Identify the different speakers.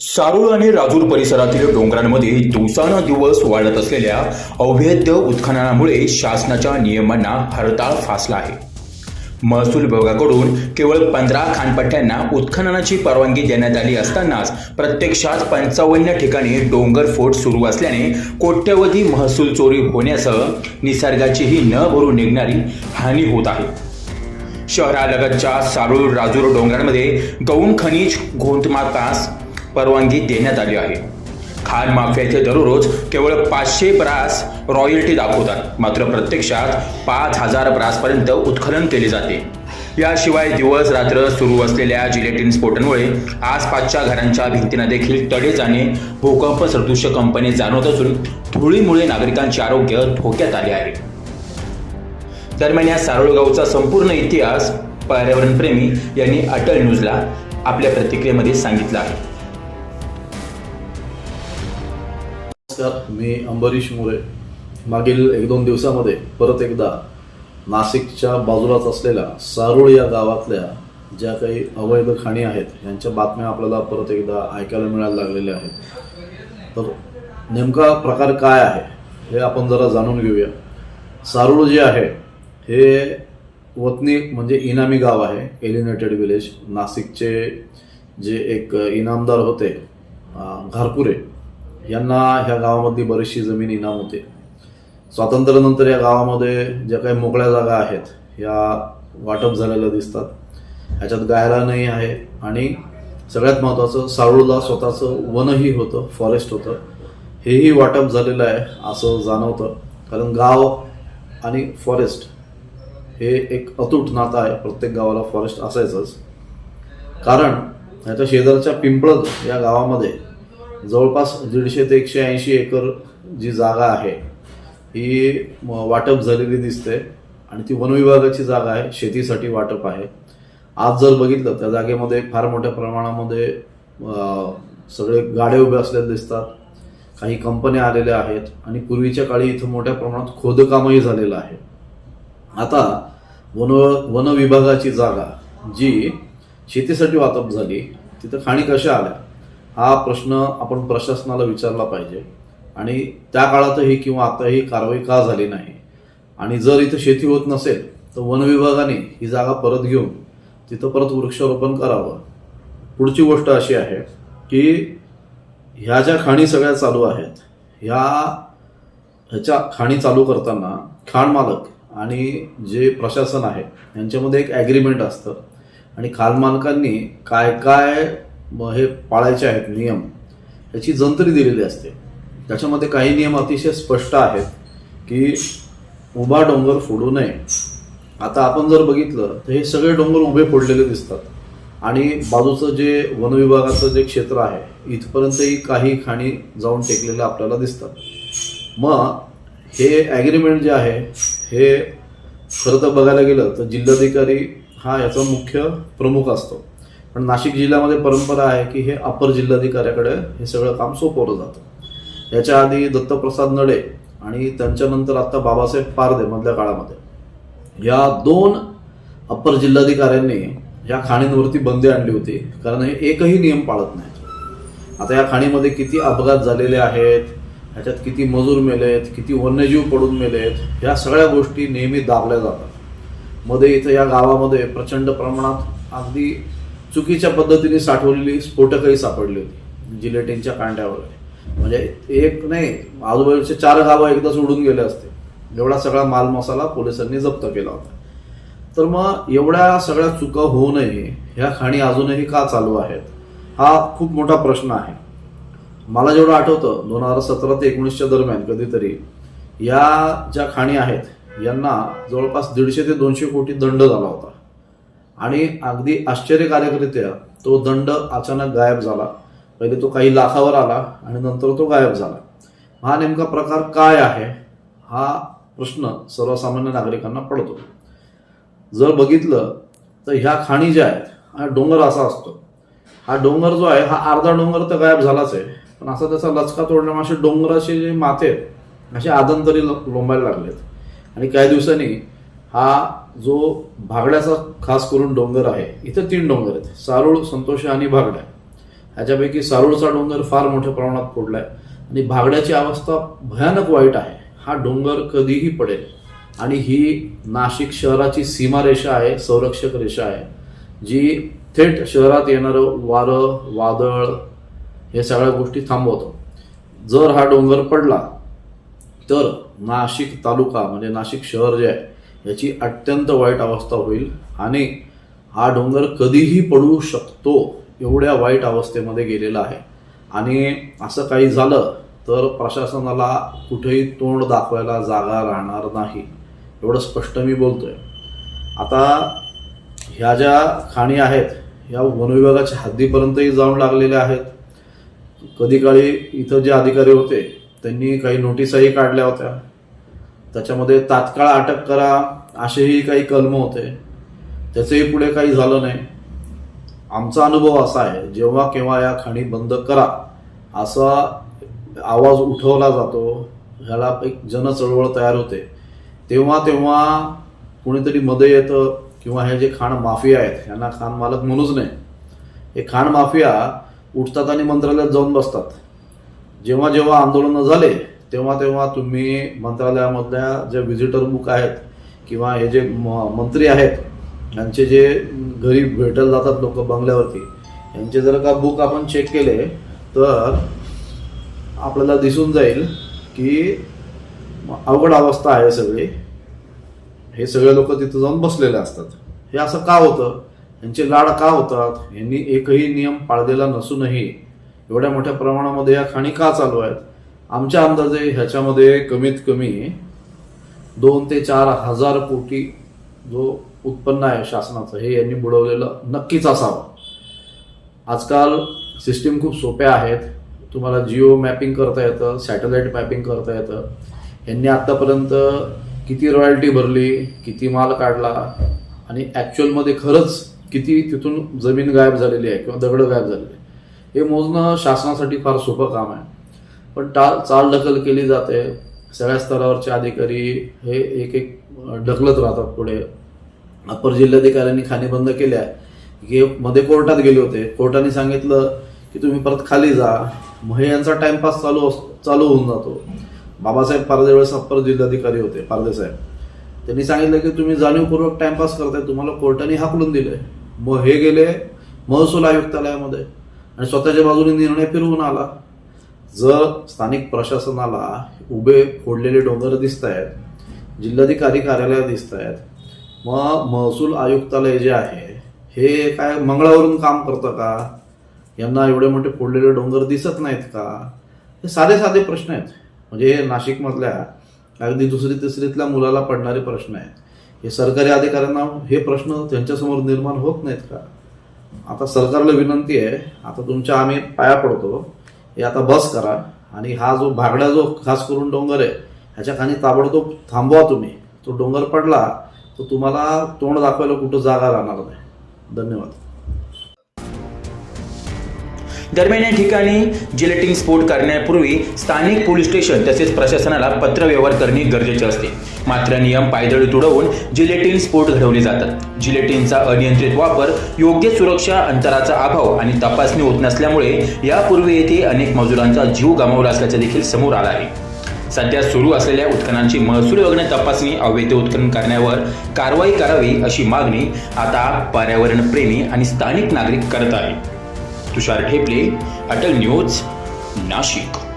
Speaker 1: सारूळ आणि राजूर परिसरातील डोंगरांमध्ये दिवसानुदिवस वाढत असलेल्या अवैध उत्खननामुळे शासनाच्या नियमांना हरताळ फासला आहे. महसूल विभागाकडून केवळ पंधरा खानपट्ट्यांना उत्खननाची परवानगी देण्यात आली असतानाच प्रत्यक्षात पंचावन्न ठिकाणी डोंगरफोड सुरू असल्याने कोट्यवधी महसूल चोरी होण्यासह निसर्गाचीही न भरून निघणारी हानी होत आहे. शहरालगतच्या सारूळ राजूर डोंगरांमध्ये गौण खनिज घोंतमातास परवानगी देण्यात आली आहे. खान माफियाचे दररोज केवळ पाचशे ब्रास रॉयल्टी दाखवतात. मात्र प्रत्यक्षात पाच हजार ब्रासपर्यंत उत्खनन केले जाते. याशिवाय दिवस रात्र सुरू असलेल्या जिलेटिन स्फोटांमुळे आसपासच्या घरांच्या भिंतींना देखील तडे जाणे भूकंप सदृश्य कंपनी जाणवत असून धुळीमुळे नागरिकांचे आरोग्य धोक्यात आले आहे. दरम्यान या सारोळगावचा संपूर्ण इतिहास पर्यावरणप्रेमी यांनी अटल न्यूजला आपल्या प्रतिक्रियेमध्ये सांगितलं आहे.
Speaker 2: नमस्कार मी अंबरीश मोरे. मागील एक दोन दिवसामध्ये परत एकदा नाशिकच्या बाजूलाच असलेल्या सारोळ या गावातल्या ज्या काही अवैध खाणी आहेत यांच्या बातम्या आपल्याला परत एकदा ऐकायला मिळायला लागलेल्या आहेत. तर नेमका प्रकार काय आहे हे आपण जरा जाणून घेऊया. सारूळ जे आहे हे वतनी म्हणजे इनामी गाव आहे एलिनेटेड विलेज. नाशिकचे जे एक इनामदार होते घारपुरे यांना ह्या गावामध्ये बरीचशी जमीन इनाम होते. स्वातंत्र्यानंतर या गावामध्ये ज्या काही मोकळ्या जागा आहेत या वाटप झालेल्या दिसतात. ह्याच्यात गायला नाही आहे आणि सगळ्यात महत्त्वाचं सारूळला स्वतःचं वनही होतं फॉरेस्ट होतं. हेही वाटप झालेलं आहे असं जाणवतं. कारण गाव आणि फॉरेस्ट हे एक अतूट नातं आहे. प्रत्येक गावाला फॉरेस्ट असायचंच. कारण ह्याच्या शेजारच्या पिंपळद या गावामध्ये जवळपास दीडशे ते एकशे ऐंशी एकर जी जागा आहे ही वाटप झालेली दिसते आणि ती वनविभागाची जागा आहे शेतीसाठी वाटप आहे. आज जर बघितलं त्या जागेमध्ये फार मोठ्या प्रमाणामध्ये सगळे गाड्या उभे असलेले दिसतात. काही कंपन्या आलेल्या आहेत आणि पूर्वीच्या काळी इथं मोठ्या प्रमाणात खोदकामही झालेलं आहे. आता वन वन विभागाची जागा जी शेतीसाठी वाटप झाली तिथं खाणी कशा आल्या? हा प्रश्न आपण प्रशासनाला विचारला पाहिजे. आणि त्या काळातही किंवा आताही कारवाई का झाली नाही? आणि जर इथं शेती होत नसेल तर वन विभागाने ही जागा परत घेऊन तिथं परत वृक्षारोपण करावं. पुढची गोष्ट अशी आहे की ह्या ज्या खाणी सगळ्या चालू आहेत ह्या ह्याच्या खाणी चालू करताना खाण मालक आणि जे प्रशासन आहे यांच्यामध्ये एक ॲग्रीमेंट असतं. आणि खाण मालकांनी काय काय मग हे पाळायचे आहेत नियम. याची जंत्री दिलेली असते. त्याच्यामध्ये काही नियम अतिशय स्पष्ट आहेत की उभा डोंगर फोडू नये. आता आपण जर बघितलं तर हे सगळे डोंगर उभे फोडलेले दिसतात. आणि बाजूचं जे वनविभागाचं जे क्षेत्र आहे इथपर्यंतही काही खाणी जाऊन टेकलेल्या आपल्याला दिसतात. मग हे ॲग्रीमेंट जे आहे हे खरं तर बघायला गेलं तर जिल्हाधिकारी हा याचा मुख्य प्रमुख असतो. पण नाशिक जिल्ह्यामध्ये परंपरा आहे की हे अपर जिल्हाधिकाऱ्याकडे हे सगळं काम सोपवलं जातं. याच्या आधी दत्तप्रसाद नडे आणि त्यांच्यानंतर आता बाबासाहेब पारदे मधल्या काळामध्ये. या दोन अप्पर जिल्हाधिकाऱ्यांनी या खाणींवरती बंदी आणली होती. कारण हे एकही नियम पाळत नाहीत. आता या खाणीमध्ये किती अपघात झालेले आहेत ह्याच्यात किती मजूर मेलेत किती वन्यजीव पडून मेलेत ह्या सगळ्या गोष्टी नेहमी दाबल्या जातात. मध्ये इथं या गावामध्ये प्रचंड प्रमाणात अगदी चुकीच्या पद्धतीने साठवलेली स्फोटकही सापडली होती जिलेटिनच्या कांड्यावर. म्हणजे एक नाही आजूबाजूचे चार गावं एकदाच उडून गेले असते. एवढा सगळा माल मसाला पोलिसांनी जप्त केला होता. तर मग एवढ्या सगळ्या चुका होऊ नये ह्या खाणी अजूनही का चालू आहेत? हा खूप मोठा प्रश्न आहे. मला जेवढं आठवतं दोन हजार सतरा ते एकोणीसच्या दरम्यान कधीतरी या ज्या खाणी आहेत यांना जवळपास दीडशे ते दोनशे कोटी दंड झाला होता. आणि अगदी आश्चर्यकारकरित्या तो दंड अचानक गायब झाला. पहिले तो काही लाखावर आला आणि नंतर तो गायब झाला. हा नेमका प्रकार काय आहे? हा प्रश्न सर्वसामान्य नागरिकांना पडतो. जर बघितलं तर ह्या खाणी ज्या आहेत हा डोंगर असा असतो. हा डोंगर जो आहे हा अर्धा डोंगर तर गायब झालाच आहे. पण असा त्याचा लचका तोडल्यामुळे असे डोंगराचे जे माथे आहेत असे आदंतरी लोंबायला लागलेत. आणि काही दिवसांनी हा जो भागड्याचा खास करून डोंगर आहे इथं तीन डोंगर आहेत. सारूळ संतोष आणि भागड्या ह्याच्यापैकी सारूळचा डोंगर फार मोठ्या प्रमाणात फोडलाय आणि भागड्याची अवस्था भयानक वाईट आहे. हा डोंगर कधीही पडेल. आणि ही नाशिक शहराची सीमारेषा आहे संरक्षक रेषा आहे जी थेट शहरात येणारं वारं वादळ हे सगळ्या गोष्टी थांबवतो. जर हा डोंगर पडला तर नाशिक तालुका म्हणजे नाशिक शहर जे आहे याची अत्यंत वाईट अवस्था होईल आणि हा डोंगर कधीही पडू शकतो एवढ्या वाईट अवस्थेमध्ये गेलेला आहे. आणि असं काही झालं तर प्रशासनाला कुठेही तोंड दाखवायला जागा राहणार नाही. एवढं स्पष्ट मी बोलतोय. आता ह्या ज्या खाणी आहेत ह्या वनविभागाच्या हद्दीपर्यंतही जाऊन लागलेल्या आहेत. कधी काळी इथं जे अधिकारी होते त्यांनी काही नोटिसाही काढल्या होत्या. त्याच्यामध्ये तात्काळ अटक करा असेही काही कलम होते. त्याचंही पुढे काही झालं नाही. आमचा अनुभव असा आहे जेव्हा केव्हा या खाणी बंद करा असा आवाज उठवला जातो ह्याला एक जनचळवळ तयार होते. तेव्हा तेव्हा कुणीतरी मध्ये येतं किंवा हे जे खाण माफिया आहेत यांना खाण मालक म्हणूच नाही. हे खाण माफिया उठतात आणि मंत्रालयात जाऊन बसतात. जेव्हा जेव्हा आंदोलनं झाले तेव्हा तेव्हा तुम्ही मंत्रालयामधल्या ज्या व्हिजिटर बुक आहेत किंवा हे जे म- मंत्री आहेत यांचे जे घरी भेटायला जातात लोक बंगल्यावरती यांचे जर का बुक आपण चेक केले तर आपल्याला दिसून जाईल की अवघड अवस्था आहे सगळी. हे सगळे लोक तिथं जाऊन बसलेले असतात. हे असं का होतं? यांचे लाड का होतात? यांनी एकही नियम पाळलेला नसूनही एवढ्या मोठ्या प्रमाणामध्ये या खाणी का चालू आहेत? आमच्या अंदाजे ह्याच्यामध्ये कमीत कमी दोन ते चार हजार कोटी जो उत्पन्न आहे शासनाचं हे यांनी बुडवलेलं नक्कीच असावं. आजकाल सिस्टीम खूप सोप्या आहेत. तुम्हाला जिओ मॅपिंग करता येतं सॅटेलाईट मॅपिंग करता येतं. यांनी आत्तापर्यंत किती रॉयल्टी भरली किती माल काढला आणि ॲक्च्युअलमध्ये खरंच किती तिथून जमीन गायब झालेली आहे किंवा दगडं गायब झालेली आहे. हे मोजणं शासनासाठी फार सोपं काम आहे. पण टाळ चाल ढकल केली जाते. सगळ्या स्तरावरचे अधिकारी हे एक एक ढकलत राहतात पुढे. अप्पर जिल्हाधिकाऱ्यांनी खाणी बंद केल्या की मध्ये कोर्टात गेले होते. कोर्टाने सांगितलं की तुम्ही परत खाली जा. मग यांचा टाइमपास चालू अस- चालू होऊन जातो. बाबासाहेब पारदे वेळेस अप्पर जिल्हाधिकारी होते पारदेसाहेब त्यांनी सांगितलं की तुम्ही जाणीवपूर्वक टाइमपास करताय तुम्हाला कोर्टाने हाकलून दिले मग हे गेले महसूल आयुक्तालयामध्ये. आणि स्वतःच्या बाजूने निर्णय फिरवून आला. जर स्थानिक प्रशासनाला उभे फोडलेले डोंगर दिसत आहेत जिल्हाधिकारी कार्यालय दिसत आहेत मग महसूल आयुक्तालय जे आहे हे काय मंगळावरून काम करतं का? यांना एवढे मोठे फोडलेले डोंगर दिसत नाहीत का? हे साधे साधे प्रश्न आहेत. म्हणजे हे नाशिकमधल्या अगदी दुसरी तिसरीतल्या मुलाला पडणारे प्रश्न आहेत. हे सरकारी अधिकाऱ्यांना हे प्रश्न त्यांच्यासमोर निर्माण होत नाहीत का? आता सरकारला विनंती आहे आता तुमच्या आम्ही पाया पडतो. हे आता बस करा. आणि हा जो भागडा जो खास करून डोंगर आहे ह्याच्या खाली ताबडतोब थांबवा तुम्ही. तो डोंगर पडला तर तुम्हाला तोंड दाखवायला कुठं जागा राहणार नाही. धन्यवाद.
Speaker 1: दरम्यान या ठिकाणी जिलेटिन स्फोट करण्यापूर्वी स्थानिक पोलीस स्टेशन तसेच प्रशासनाला पत्रव्यवहार करणे गरजेचे असते. मात्र नियम पायदळी तुडवून जिलेटिन स्फोट घडवले जातात. जिलेटिनचा अनियंत्रित वापर योग्य सुरक्षा अंतराचा अभाव आणि तपासणी होत नसल्यामुळे यापूर्वी येथे अनेक मजुरांचा जीव गमावला असल्याचे देखील समोर आला आहे. सध्या सुरू असलेल्या उत्खननाची महसूल विभागाने तपासणी अवैध उत्खनन करण्यावर कारवाई करावी अशी मागणी आता पर्यावरण प्रेमी आणि स्थानिक नागरिक करत आहेत. तुषार ठेपले अटल न्यूज नाशिक.